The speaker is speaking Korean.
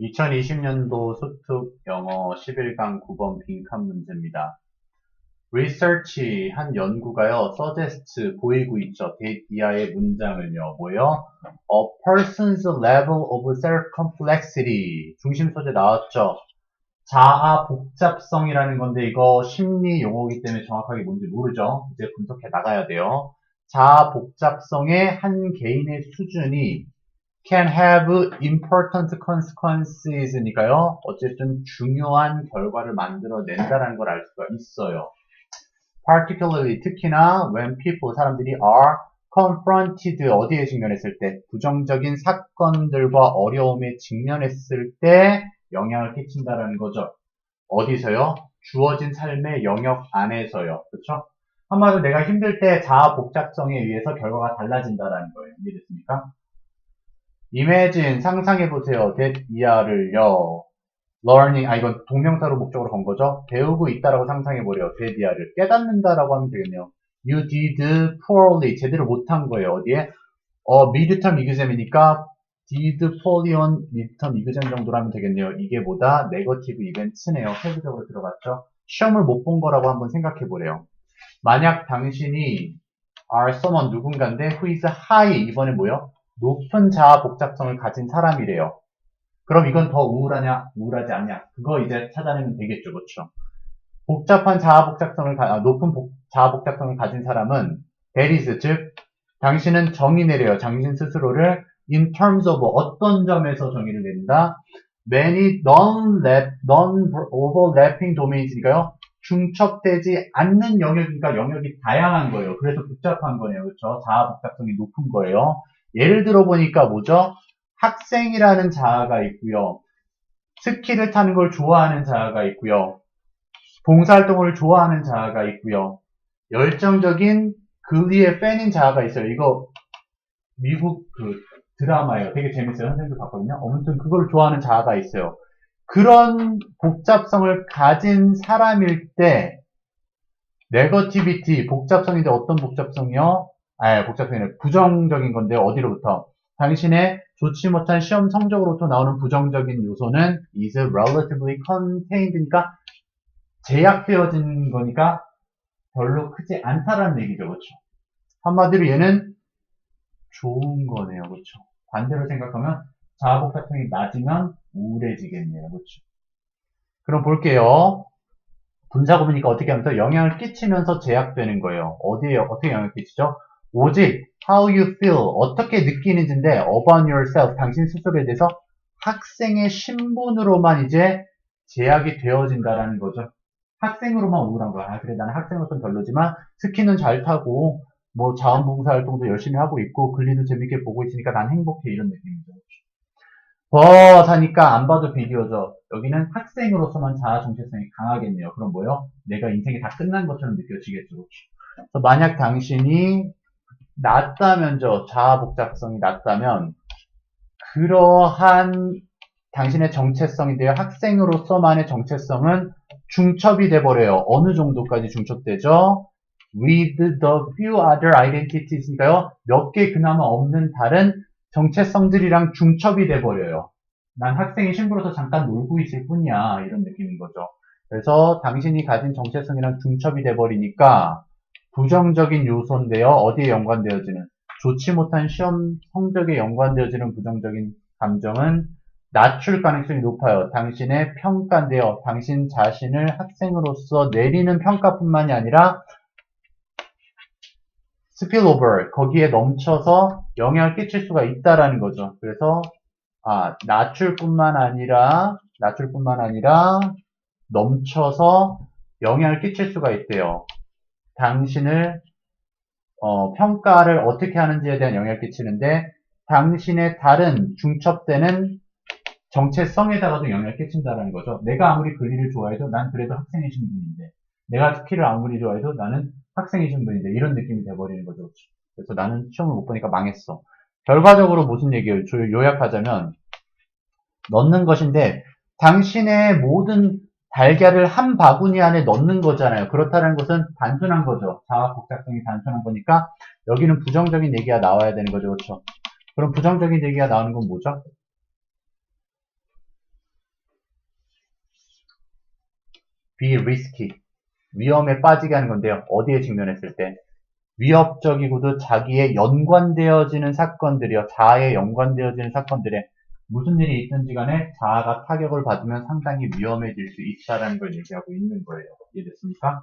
2020년도 소특 영어 11강 9번 빈칸 문제입니다. research 한 연구가요, suggest 보이고 있죠. 이하의 문장을요, 뭐요? A person's level of self-complexity 중심 소재 나왔죠. 자아 복잡성이라는 건데 이거 심리 용어이기 때문에 정확하게 뭔지 모르죠. 이제 분석해 나가야 돼요. 자아 복잡성의 한 개인의 수준이 can have important consequences니까요. 어쨌든 중요한 결과를 만들어낸다는 걸 알 수가 있어요. particularly 특히나 when people 사람들이 are confronted 어디에 직면했을 때 부정적인 사건들과 어려움에 직면했을 때 영향을 끼친다라는 거죠. 어디서요? 주어진 삶의 영역 안에서요. 그렇죠? 한마디로 내가 힘들 때 자아 복잡성에 의해서 결과가 달라진다라는 거예요. 이해됐습니까? Imagine 상상해 보세요. that 이하를요. learning 아 이건 동명사로 목적으로 건 거죠. 배우고 있다라고 상상해 보래요. that 이하를 깨닫는다라고 하면 되겠네요. You did poorly 제대로 못한 거예요. 어디에? 어 midterm 이그잼이니까 did poorly on midterm 하면 되겠네요. 이게 보다 네거티브 이벤트네요. 세부적으로 들어갔죠. 시험을 못 본 거라고 한번 생각해 보래요. 만약 당신이 are someone 누군가인데 who is high 이번에 뭐요? 높은 자아 복잡성을 가진 사람이래요. 그럼 이건 더 우울하냐, 우울하지 않냐? 그거 이제 찾아내면 되겠죠, 그렇죠? 복잡한 자아 복잡성을 가, 아, 높은 복, 자아 복잡성을 가진 사람은 is, 즉 당신은 정의 내려요. 당신 스스로를 in terms of 어떤 점에서 정의를 내린다. many non-overlapping domains니까요. 중첩되지 않는 영역이니까 영역이 다양한 거예요. 그래서 복잡한 거네요. 그렇죠? 자아 복잡성이 높은 거예요. 예를 들어 보니까 뭐죠? 학생이라는 자아가 있고요. 스키를 타는 걸 좋아하는 자아가 있고요. 봉사활동을 좋아하는 자아가 있고요. 열정적인 그리의 팬인 자아가 있어요. 이거 미국 그 드라마예요. 되게 재밌어요. 선생님도 봤거든요. 아무튼 그걸 좋아하는 자아가 있어요. 그런 복잡성을 가진 사람일 때 네거티비티 복잡성인데 어떤 복잡성이요? 아, 복잡성이 부정적인 건데 어디로부터? 당신의 좋지 못한 시험 성적으로부터 나오는 부정적인 요소는 is relatively contained니까 제약되어진 거니까 별로 크지 않다라는 얘기죠. 그렇죠? 한마디로 얘는 좋은 거네요. 그렇죠? 반대로 생각하면 자아복잡성이 낮으면 우울해지겠네요. 그렇죠? 그럼 볼게요. 분사 구문이니까 어떻게 하면서 영향을 끼치면서 제약되는 거예요. 어디에 어떻게 영향을 끼치죠? 오직 how you feel 어떻게 느끼는지인데 about yourself 당신 스스로에 대해서 학생의 신분으로만 이제 제약이 되어진다라는 거죠. 학생으로만 우울한 거야. 아, 그래 나는 학생으로서는 별로지만 스키는 잘 타고 뭐 자원봉사 활동도 열심히 하고 있고 글리도 재밌게 보고 있으니까 난 행복해 이런 느낌이죠. 버사니까 안 봐도 비디오죠. 여기는 학생으로서만 자아 정체성이 강하겠네요. 그럼 뭐요? 내가 인생이 다 끝난 것처럼 느껴지겠죠. 그래서 만약 당신이 낮다면죠. 자아 복잡성이 낮다면 그러한 당신의 정체성인데요. 학생으로서만의 정체성은 중첩이 돼버려요. 어느 정도까지 중첩되죠? with the few other identities니까요. 몇 개 그나마 없는 다른 정체성들이랑 중첩이 돼버려요. 난 학생의 신부로서 잠깐 놀고 있을 뿐이야. 이런 느낌인 거죠. 그래서 당신이 가진 정체성이랑 중첩이 돼버리니까 부정적인 요소인데요. 어디에 연관되어지는? 좋지 못한 시험 성적에 연관되어지는 부정적인 감정은 낮출 가능성이 높아요. 당신의 평가인데요. 당신 자신을 학생으로서 내리는 평가뿐만이 아니라 spillover 거기에 넘쳐서 영향을 끼칠 수가 있다라는 거죠. 그래서 아, 낮출 뿐만 아니라 낮출 뿐만 아니라 넘쳐서 영향을 끼칠 수가 있대요. 당신을 어, 평가를 어떻게 하는지에 대한 영향을 끼치는데 당신의 다른 중첩되는 정체성에다가도 영향을 끼친다는 거죠. 내가 아무리 글리를 좋아해도 난 그래도 학생의 신분인데 내가 스키를 아무리 좋아해도 나는 학생의 신분인데 이런 느낌이 돼버리는 거죠. 그래서 나는 시험을 못 보니까 망했어. 결과적으로 무슨 얘기예요? 요약하자면 넣는 것인데 당신의 모든 달걀을 한 바구니 안에 넣는 거잖아요. 그렇다는 것은 단순한 거죠. 자아 복잡성이 단순한 거니까 여기는 부정적인 얘기가 나와야 되는 거죠. 그렇죠? 그럼 부정적인 얘기가 나오는 건 뭐죠? 비 리스키 위험에 빠지게 하는 건데요. 어디에 직면했을 때? 위협적이고도 자기의 연관되어지는 사건들이요. 자아에 연관되어지는 사건들에 무슨 일이 있든지 간에 자아가 타격을 받으면 상당히 위험해질 수 있다는 걸 얘기하고 있는 거예요. 이해됐습니까?